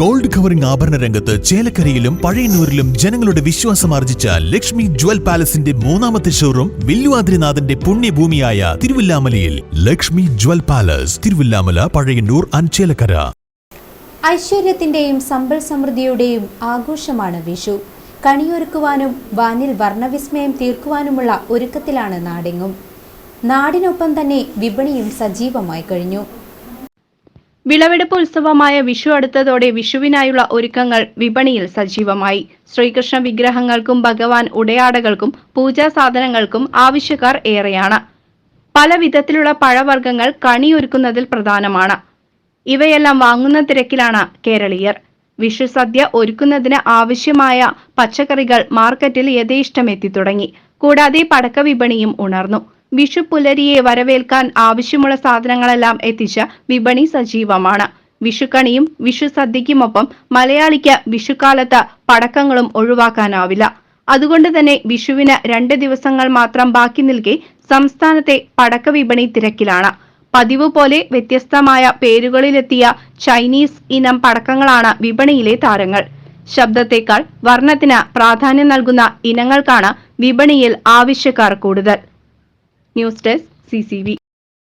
Gold covering ആഭരണ രംഗത്ത് ചേലക്കരയിലും പഴയന്നൂരിലും ജനങ്ങളുടെ വിശ്വാസം ആർജിച്ച ലക്ഷ്മി ജ്വൽ പാലസിന്റെ മൂന്നാമത്തെ ഷോറൂം വില്ലുവാദ്രിനാഥന്റെ പുണ്യഭൂമിയായ തിരുവില്ലാമലയിൽ. ലക്ഷ്മി ജ്വൽ പാലസ് തിരുവില്ലാമല പഴയന്നൂർ അഞ്ചേലക്കര ഐശ്വര്യത്തിന്റെയും സമ്പൽ സമൃദ്ധിയുടെയും ആഘോഷമാണ് വിഷു. കണിയൊരുക്കുവാനും വാനിൽ വർണവിസ്മയം തീർക്കുവാനുമുള്ള ഒരുക്കത്തിലാണ് നാടെങ്ങും. നാടിനൊപ്പം തന്നെ വിപണിയും സജീവമായി കഴിഞ്ഞു. വിളവെടുപ്പ് ഉത്സവമായ വിഷു അടുത്തതോടെ വിഷുവിനായുള്ള ഒരുക്കങ്ങൾ വിപണിയിൽ സജീവമായി. ശ്രീകൃഷ്ണ വിഗ്രഹങ്ങൾക്കും ഭഗവാൻ ഉടയാടകൾക്കും പൂജാ സാധനങ്ങൾക്കും ആവശ്യക്കാർ ഏറെയാണ്. പല വിധത്തിലുള്ള പഴവർഗങ്ങൾ കണിയൊരുക്കുന്നതിൽ പ്രധാനമാണ്. ഇവയെല്ലാം വാങ്ങുന്ന തിരക്കിലാണ് കേരളീയർ. വിഷു സദ്യ ഒരുക്കുന്നതിന് ആവശ്യമായ പച്ചക്കറികൾ മാർക്കറ്റിൽ യഥേഷ്ടം എത്തിത്തുടങ്ങി. കൂടാതെ പടക്ക വിപണിയും ഉണർന്നു. വിഷു പുലരിയെ വരവേൽക്കാൻ ആവശ്യമുള്ള സാധനങ്ങളെല്ലാം എത്തിച്ച വിപണി സജീവമാണ്. വിഷുക്കണിയും വിഷു സദ്യയ്ക്കുമൊപ്പം മലയാളിക്ക് വിഷുക്കാലത്ത് പടക്കങ്ങളും ഒഴിവാക്കാനാവില്ല. അതുകൊണ്ട് തന്നെ വിഷുവിന് രണ്ട് ദിവസങ്ങൾ മാത്രം ബാക്കി നിൽക്കെ സംസ്ഥാനത്തെ പടക്ക വിപണി തിരക്കിലാണ്. പതിവ് പോലെ വ്യത്യസ്തമായ പേരുകളിലെത്തിയ ചൈനീസ് ഇനം പടക്കങ്ങളാണ് വിപണിയിലെ താരങ്ങൾ. ശബ്ദത്തേക്കാൾ വർണത്തിന് പ്രാധാന്യം നൽകുന്ന ഇനങ്ങൾക്കാണ് വിപണിയിൽ ആവശ്യക്കാർ കൂടുതൽ. News desk C